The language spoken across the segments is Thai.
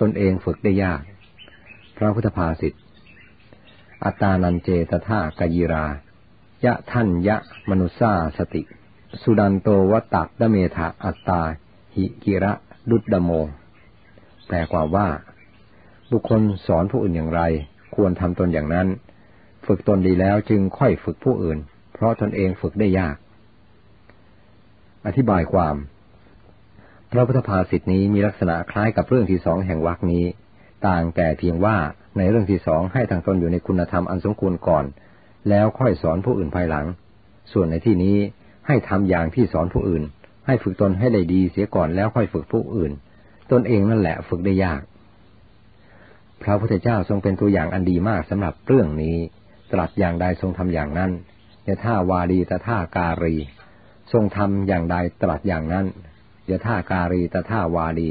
ตนเองฝึกได้ยาก พระพุทธภาษิต อัตานันเจตทากยิรา ยะท่านยะมนุษาสติ สุดันโตวัตตะดเมธาอัตตา หิกิระดุดดโม แปลกว่าว่า บุคคลสอนผู้อื่นอย่างไร ควรทำตนอย่างนั้น ฝึกตนดีแล้วจึงค่อยฝึกผู้อื่น เพราะตนเองฝึกได้ยาก อธิบายความ พระพุทธภาษิตนี้มีลักษณะคล้ายกับเรื่องที่สองแห่งวรรคนี้ ต่างแต่เพียงว่าในเรื่องที่สองให้ทางตนอยู่ในคุณธรรมอันสมควรก่อน แล้วค่อยสอนผู้อื่นภายหลัง ส่วนในที่นี้ให้ทำอย่างที่สอนผู้อื่น ให้ฝึกตนให้ได้ดีเสียก่อนแล้วค่อยฝึกผู้อื่น ตนเองนั่นแหละฝึกได้ยาก พระพุทธเจ้าทรงเป็นตัวอย่างอันดีมากสำหรับเรื่องนี้ ตรัสอย่างใดทรงทำอย่างนั้นในท่าวาดีตท่าการี ทรงทำอย่างใดตรัสอย่างนั้น ยะท่าการีตท่าวาดี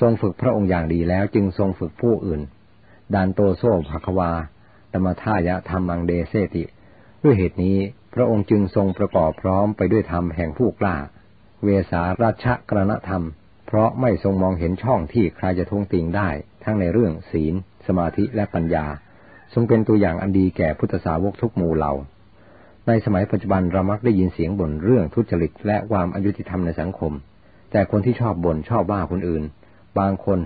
ทรงฝึกพระองค์อย่างดีแล้วจึงทรงฝึกผู้อื่นดานโตโซภควาธรรมท่ายะธรรมังเดเซติ ด้วยเหตุนี้พระองค์จึงทรงประกอบพร้อมไปด้วยธรรมแห่งผู้กล้า เวสาราชกรณธรรม เพราะไม่ทรงมองเห็นช่องที่ใครจะทุ่งติงได้ ทั้งในเรื่องศีล สมาธิและปัญญา ทรงเป็นตัวอย่างอันดีแก่พุทธสาวกทุกหมู่เหล่า ในสมัยปัจจุบันเรามักได้ยินเสียงบ่นเรื่องทุจริตและความอายุติธรรมในสังคม แต่คนที่ชอบบ่นชอบว่าคนอื่น บางคน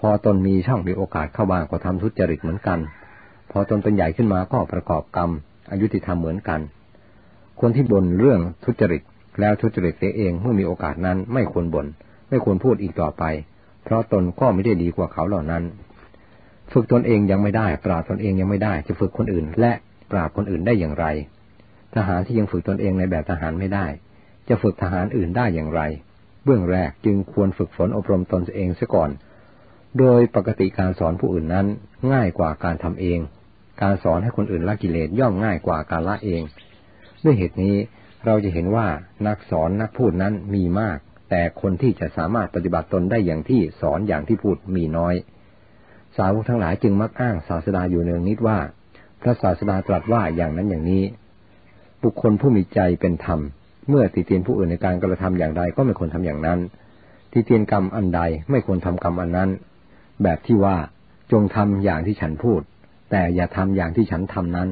พอตนมีช่องมีโอกาสเข้าบ้างก็ทำทุจริตเหมือนกัน พอตนเป็นใหญ่ขึ้นมาก็ประกอบกรรมอายุติธรรมเหมือนกัน คนที่บ่นเรื่องทุจริตแล้วทุจริตเสียเองเมื่อมีโอกาสนั้นไม่ควรบน่นไม่ควรพูดอีกต่อไป เพราะตนก็ไม่ได้ดีกว่าเขาเหล่านั้น ฝึกตนเองยังไม่ได้ ปราบตนเองยังไม่ได้ จะฝึกคนอื่น และปราบคนอื่นได้อย่างไร ทหารที่ยังฝึกตนเองในแบบทหารไม่ได้ จะฝึกทหารอื่นได้อย่างไร เบื้องแรกจึงควรฝึกฝนอบรมตนเองเสียก่อน โดยปกติการสอนผู้อื่นนั้นง่ายกว่าการทำเอง การสอนให้คนอื่นละกิเลสย่อมง่ายกว่าการละเอง ด้วยเหตุนี้เราจะเห็นว่านักสอนนักพูดนั้นมีมาก แต่คนที่จะสามารถปฏิบัติตนได้อย่างที่สอนอย่างที่พูดมีน้อย สาวกทั้งหลายจึงมักอ้างศาสดาอยู่เนืองนิดว่า พระศาสดาตรัสว่าอย่างนั้นอย่างนี้ บุคคลผู้มีใจเป็นธรรม เมื่อติเตียนผู้อื่นในการกระทำอย่างใดก็ไม่ควรทำอย่างนั้น ติเตียนกรรมอันใดไม่ควรทำกรรมอันนั้น แบบที่ว่าจงทำอย่างที่ฉันพูด แต่อย่าทำอย่างที่ฉันทำนั้น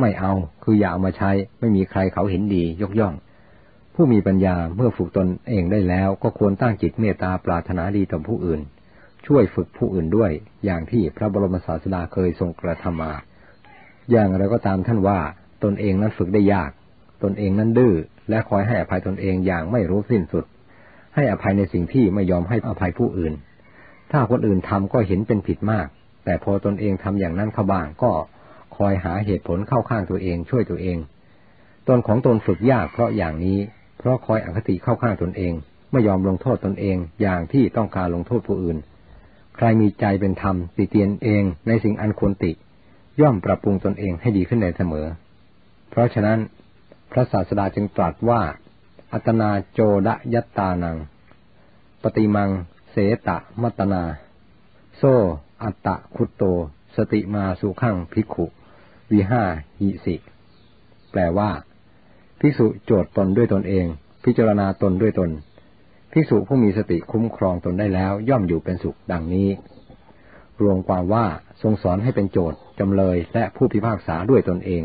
ไม่เอาคืออย่าเอามาใช้ ไม่มีใครเขาเห็นดียกย่อง ผู้มีปัญญาเมื่อฝึกตนเองได้แล้ว ก็ควรตั้งจิตเมตตาปรารถนาดีต่อผู้อื่น ช่วยฝึกผู้อื่นด้วย อย่างที่พระบรมศาสดาเคยทรงกระทำมา อย่างไรก็ตามท่านว่า ตนเองนั้นฝึกได้ยาก ตนเองนั้นดื้อ และคอยให้อภัยตนเองอย่างไม่รู้สิ้นสุด ให้อภัยในสิ่งที่ไม่ยอมให้อภัยผู้อื่น ถ้าคนอื่นทำก็เห็นเป็นผิดมาก แต่พอตนเองทำอย่างนั้นเข้าบ้างก็คอยหาเหตุผลเข้าข้างตัวเองช่วยตัวเอง ตนของตนฝึกยากเพราะอย่างนี้ เพราะคอยอคติเข้าข้างตนเอง ไม่ยอมลงโทษตนเองอย่างที่ต้องการลงโทษผู้อื่น ใครมีใจเป็นธรรมติเตียนเองในสิ่งอันควรติ ย่อมปรับปรุงตนเองให้ดีขึ้นในเสมอ เพราะฉะนั้น พระศาสดาจึงตรัสว่า อัตนาโจดยัตตานัง ปฏิมัง เสตะมัตนา โซ อัตตะคุตโต สติมาสุขังภิกขุ วิห้าหิสิ แปลว่า ภิกษุโจทย์ตนด้วยตนเอง พิจารณาตนด้วยตน ภิกษุผู้มีสติคุ้มครองตนได้แล้วย่อมอยู่เป็นสุขดังนี้ รวมความว่าทรงสอนให้เป็นโจทย์จำเลยและผู้พิพากษาด้วยตนเอง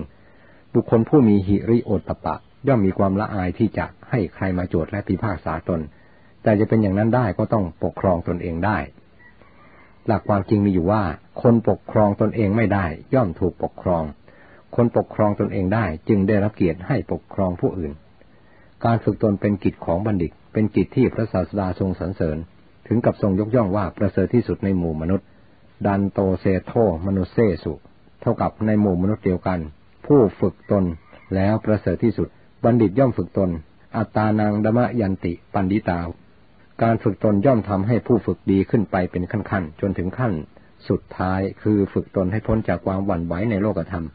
บุคคลผู้มีหิริโอตตปะ ย่อมมีความละอายที่จะให้ใครมาโจทย์และพิพากษาตน แต่จะเป็นอย่างนั้นได้ก็ต้องปกครองตนเองได้ หลักความจริงมีอยู่ว่า คนปกครองตนเองไม่ได้ ย่อมถูกปกครอง คนปกครองตนเองได้ จึงได้รับเกียรติให้ปกครองผู้อื่น การฝึกตนเป็นกิจของบัณฑิต เป็นกิจที่พระศาสดาทรงสรรเสริญ ถึงกับทรงยกย่องว่าประเสริฐที่สุดในหมู่มนุษย์ ดันโตเซโทมนุษเซสุ เท่ากับในหมู่มนุษย์เดียวกัน ผู้ฝึกตนแล้วประเสริฐที่สุด บัณฑิตย่อมฝึกตน อัตตานางดมะยันติปันดิตา การฝึกตนย่อมทำให้ผู้ฝึกดีขึ้นไปเป็นขั้นๆ จนถึงขั้น สุดท้ายคือฝึกตนให้พ้นจากความหวั่นไหวในโลกธรรม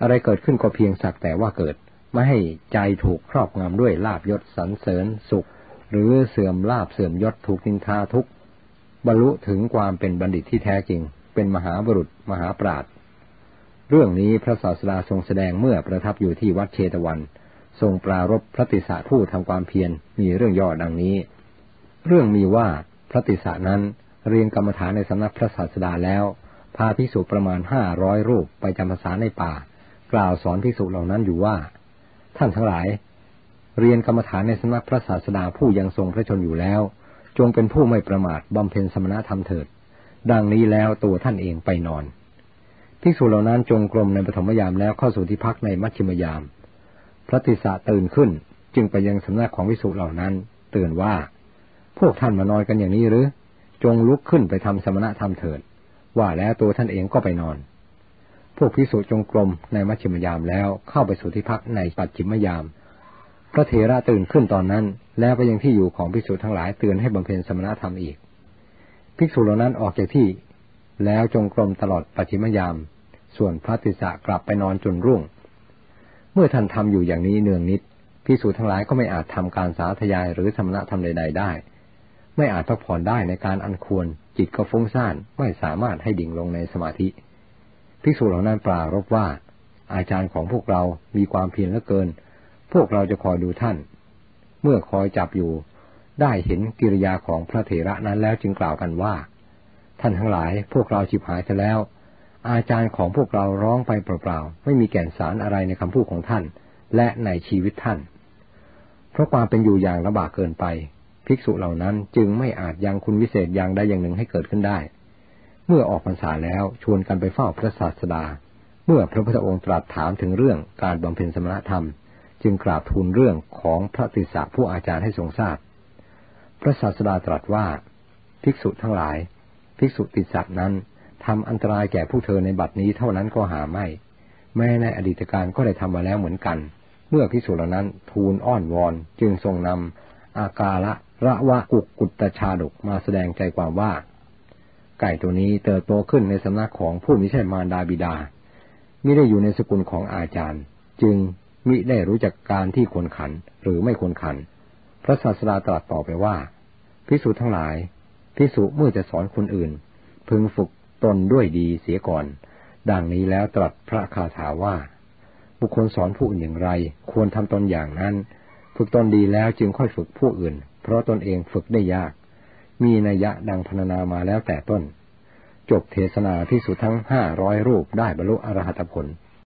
อะไรเกิดขึ้นก็เพียงสักแต่ว่าเกิด ไม่ให้ใจถูกครอบงำด้วยลาบยศสรรเสริญสุข หรือเสื่อมลาบเสื่อมยศถูกนินทาทุกบรรลุถึงความเป็นบัณฑิตที่แท้จริง เป็นมหาบุรุษ มหาปราชญ์ เรื่องนี้พระศาสดาทรงแสดงเมื่อประทับอยู่ที่วัดเชตวัน ทรงปรารบพระติสะผู้ทำความเพียรมีเรื่องย่อดังนี้ เรื่องมีว่าพระติสะนั้นเรียนกรรมฐานในสำนักพระศาสดาแล้ว พาภิกษุประมาณห้าร้อยรูปไปจำพรรษาในป่า กล่าวสอนภิกษุเหล่านั้นอยู่ว่า ท่านทั้งหลาย เรียนกรรมฐานในสำนักพระศาสดาผู้ยังทรงพระชนอยู่แล้ว จงเป็นผู้ไม่ประมาทบำเพ็ญสมณธรรมเถิด ดังนี้แล้วตัวท่านเองไปนอน ภิกษุเหล่านั้นจงกรมในปฐมยามแล้วเข้าสู่ที่พักในมัชชิมยาม พระติสะตื่นขึ้นจึงไปยังสำนักของภิกษุเหล่านั้นเตือนว่า พวกท่านมานอนกันอย่างนี้หรือ จงลุกขึ้นไปทำสมณะธรรมเถิด ว่าแล้วตัวท่านเองก็ไปนอน พวกภิกษุจงกรมในมัชชิมยามแล้วเข้าไปสู่ที่พักในปัจฉิมยาม พระเถระตื่นขึ้นตอนนั้น แล้วไปยังที่อยู่ของภิกษุทั้งหลายเตือนให้บำเพ็ญสมณธรรมอีก ภิกษุเหล่านั้นออกจากที่ แล้วจงกรมตลอดปัจฉิมยาม ส่วนพระติสะกลับไปนอนจนรุ่ง เมื่อท่านทำอยู่อย่างนี้เนืองนิดพิสูจทั้งหลายก็ไม่อาจทำการสาธยายหรือสมณธรรมใด ๆ ได้ ไม่อาจพักผ่อนได้ในการอันควร จิตก็ฟุ้งซ่านไม่สามารถให้ดิ่งลงในสมาธิ ภิกษุเหล่านั้นปรารบว่า อาจารย์ของพวกเรามีความเพียรเหลือเกิน พวกเราจะคอยดูท่าน เมื่อคอยจับอยู่ ได้เห็นกิริยาของพระเถระนั้นแล้วจึงกล่าวกันว่า ท่านทั้งหลายพวกเราฉิบหายไปแล้ว อาจารย์ของพวกเราร้องไปเปล่าๆ ไม่มีแก่นสารอะไรในคำพูดของท่าน และในชีวิตท่าน เพราะความเป็นอยู่อย่างลำบากเกินไป ภิกษุเหล่านั้นจึงไม่อาจยังคุณวิเศษอย่างใดอย่างหนึ่งให้เกิดขึ้นได้ เมื่อออกพรรษาแล้วชวนกันไปเฝ้าพระศาสดา เมื่อพระพุทธองค์ตรัสถามถึงเรื่องการบำเพ็ญสมณธรรม จึงกราบทูลเรื่องของพระติสสะผู้อาจารย์ให้ทรงทราบพระศาสดาตรัสว่า ภิกษุทั้งหลาย ภิกษุติดสัตว์นั้นทำอันตรายแก่ผู้เธอในบัดนี้เท่านั้นก็หาไม่ แม้ในอดีตการก็ได้ทำมาแล้วเหมือนกัน เมื่อภิกษุเหล่านั้นทูลอ้อนวอนจึงทรงนำอากาละระวะกุกกุตชาดกมาแสดงใจความว่า ไก่ตัวนี้เติบโตขึ้นในสำนักของผู้มิใช่มารดาบิดามิได้อยู่ในสกุลของอาจารย์ จึงมิได้รู้จักการที่ควรขันหรือไม่ควรขัน พระศาสดาตรัสต่อไปว่าภิกษุทั้งหลาย พิสุเมื่อจะสอนคนอื่น พึงฝึกตนด้วยดีเสียก่อน ดังนี้แล้วตรัสพระคาถาว่า บุคคลสอนผู้อื่นอย่างไร ควรทำตนอย่างนั้น ฝึกตนดีแล้วจึงค่อยฝึกผู้อื่น เพราะตนเองฝึกได้ยาก มีนัยยะดังพรรณนามาแล้วแต่ต้น จบเทศนาพิสุทั้งห้าร้อยรูปได้บรรลุอรหัตผล